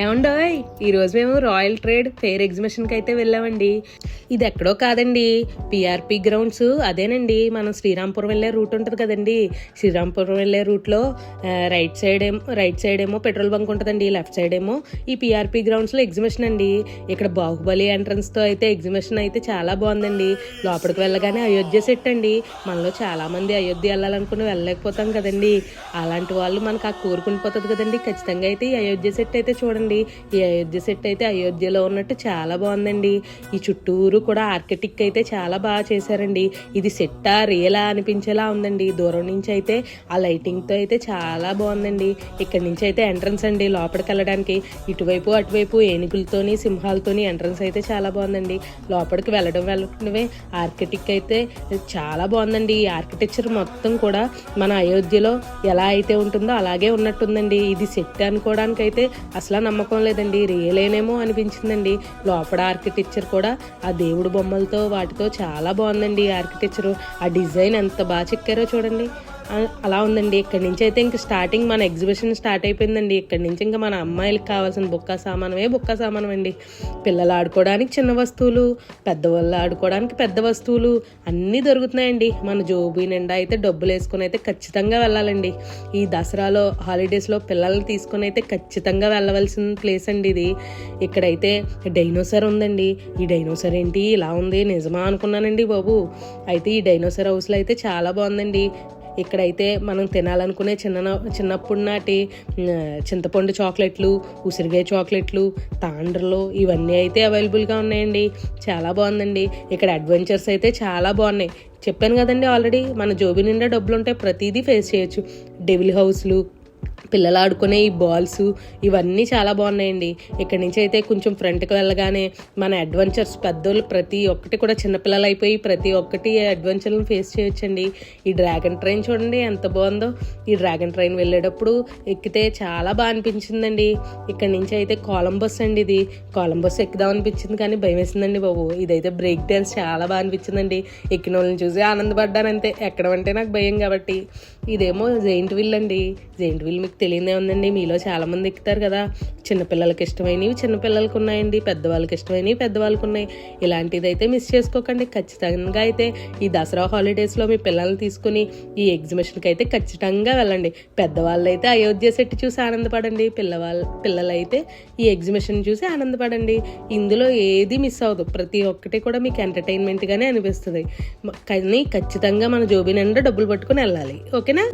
ఏమండోయ్ ఈరోజు మేము రాయల్ ట్రేడ్ ఫెయిర్ ఎగ్జిబిషన్కి అయితే వెళ్ళామండి. ఇది ఎక్కడో కాదండి. పిఆర్పి గ్రౌండ్స్ అదేనండి. మనం శ్రీరాంపురం వెళ్ళే రూట్ ఉంటుంది కదండి. శ్రీరాంపురం వెళ్ళే రూట్లో రైట్ సైడ్ ఏమో రైట్ సైడ్ ఏమో పెట్రోల్ బంక్ ఉంటుందండి. లెఫ్ట్ సైడ్ ఏమో ఈ పిఆర్పి గ్రౌండ్స్లో ఎగ్జిబిషన్ అండి. ఇక్కడ బాహుబలి ఎంట్రన్స్తో అయితే ఎగ్జిబిషన్ అయితే చాలా బాగుందండి. లోపలికి వెళ్ళగానే అయోధ్య సెట్ అండి. మనలో చాలా మంది అయోధ్య వెళ్ళాలనుకుని వెళ్ళలేకపోతాం కదండి. అలాంటి వాళ్ళు మనకు ఆ కోరుకుని పోతుంది కదండి. ఖచ్చితంగా అయితే ఈ అయోధ్య సెట్ అయితే చూడండి. ఈ అయోధ్య సెట్ అయితే అయోధ్యలో ఉన్నట్టు చాలా బాగుందండి. ఈ చుట్టూరు కూడా ఆర్కిటెక్ట్ అయితే చాలా బాగా చేశారండి. ఇది సెట్టా రియలా అనిపించేలా ఉందండి. దూరం నుంచి అయితే ఆ లైటింగ్తో అయితే చాలా బాగుందండి. ఇక్కడ నుంచి అయితే ఎంట్రన్స్ అండి లోపలికి వెళ్ళడానికి. ఇటువైపు అటువైపు ఏనుగులతోని సింహాలతోని ఎంట్రన్స్ అయితే చాలా బాగుందండి. లోపలికి వెళ్ళడం వెళ్ళడమే ఆర్కిటెక్ట్ అయితే చాలా బాగుందండి. ఈ ఆర్కిటెక్చర్ మొత్తం కూడా మన అయోధ్యలో ఎలా అయితే ఉంటుందో అలాగే ఉన్నట్టుందండి. ఇది సెట్ అనుకోవడానికైతే అయితే అసలు నమ్మకం లేదండి. రియలేనేమో అనిపించిందండి. లోపల ఆర్కిటెక్చర్ కూడా ఆ దేవుడు బొమ్మలతో వాటితో చాలా బాగుందండి ఆర్కిటెక్చరు ఆర్కిటెక్చర్ ఆ డిజైన్ ఎంత బాగా చెక్కారో చూడండి. అలా ఉందండి. ఇక్కడ నుంచి అయితే ఇంక స్టార్టింగ్ మన ఎగ్జిబిషన్ స్టార్ట్ అయిపోయిందండి. ఇక్కడ నుంచి ఇంకా మన అమ్మాయిలకి కావాల్సిన బుక్క సామానమే బుక్క సామానం అండి పిల్లలు ఆడుకోవడానికి చిన్న వస్తువులు పెద్దవాళ్ళు ఆడుకోవడానికి పెద్ద వస్తువులు అన్నీ దొరుకుతున్నాయండి. మన జోబీ నిండా అయితే డబ్బులు వేసుకొని అయితే ఖచ్చితంగా వెళ్ళాలండి. ఈ దసరాలో హాలిడేస్లో పిల్లల్ని తీసుకొని అయితే ఖచ్చితంగా వెళ్ళవలసిన ప్లేస్ అండి ఇది. ఇక్కడైతే డైనోసర్ ఉందండి. ఈ డైనోసర్ ఏంటి? ఇలా ఉంది. నిజమా అనుకున్నానండి బాబు. అయితే ఈ డైనోసర్ హౌస్లో అయితే చాలా బాగుందండి. ఇక్కడైతే మనం తినాలనుకునే చిన్న చిన్నప్పుడు నాటి చింతపండు చాక్లెట్లు ఉసిరికాయ చాక్లెట్లు తాండ్రలు ఇవన్నీ అయితే అవైలబుల్గా ఉన్నాయండి. చాలా బాగుందండి. ఇక్కడ అడ్వెంచర్స్ అయితే చాలా బాగున్నాయి. చెప్పాను కదండి ఆల్రెడీ మన జోబి నిండా డబ్బులు ఉంటే ప్రతిదీ ఫేస్ చేయొచ్చు. డెవిల్ హౌస్లు పిల్లలు ఆడుకునే ఈ బాల్స్ ఇవన్నీ చాలా బాగున్నాయండి. ఇక్కడ నుంచి అయితే కొంచెం ఫ్రంట్కి వెళ్ళగానే మన అడ్వెంచర్స్ పెద్దోళ్ళు ప్రతి ఒక్కటి కూడా చిన్నపిల్లలు అయిపోయి ప్రతి ఒక్కటి అడ్వెంచర్లను ఫేస్ చేయొచ్చండి. ఈ డ్రాగన్ ట్రైన్ చూడండి ఎంత బాగుందో. ఈ డ్రాగన్ ట్రైన్ వెళ్ళేటప్పుడు ఎక్కితే చాలా బాగా అనిపించిందండి. ఇక్కడ నుంచి అయితే కొలంబస్ అండి ఇది. కొలంబస్ ఎక్కుదాం అనిపించింది కానీ భయం వేసిందండి బాబు. ఇదైతే బ్రేక్ డ్యాన్స్ చాలా బాగా అనిపించిందండి. ఎక్కిన వాళ్ళని చూసి ఆనందపడ్డానంతే. ఎక్కడం అంటే నాకు భయం కాబట్టి. ఇదేమో జెయింట్ విల్ అండి. జెయింట్ విల్ మీకు తెలియదే ఉందండి. మీలో చాలా మంది ఎక్కుతారు కదా. చిన్నపిల్లలకి ఇష్టమైనవి చిన్నపిల్లలకి ఉన్నాయండి. పెద్దవాళ్ళకి ఇష్టమైనవి పెద్దవాళ్ళకు ఉన్నాయి. ఇలాంటిది అయితే మిస్ చేసుకోకండి. ఖచ్చితంగా అయితే ఈ దసరా హాలిడేస్లో మీ పిల్లల్ని తీసుకుని ఈ ఎగ్జిబిషన్కి అయితే ఖచ్చితంగా వెళ్ళండి. పెద్దవాళ్ళు అయితే అయోధ్య సెట్ చూసి ఆనందపడండి. పిల్లవాళ్ళ పిల్లలైతే ఈ ఎగ్జిబిషన్ చూసి ఆనందపడండి. ఇందులో ఏది మిస్ అవ్వదు. ప్రతి ఒక్కటి కూడా మీకు ఎంటర్టైన్మెంట్గానే అనిపిస్తుంది. కానీ ఖచ్చితంగా మన జోబీ నిండా డబ్బులు పట్టుకుని వెళ్ళాలి. ఓకేనా?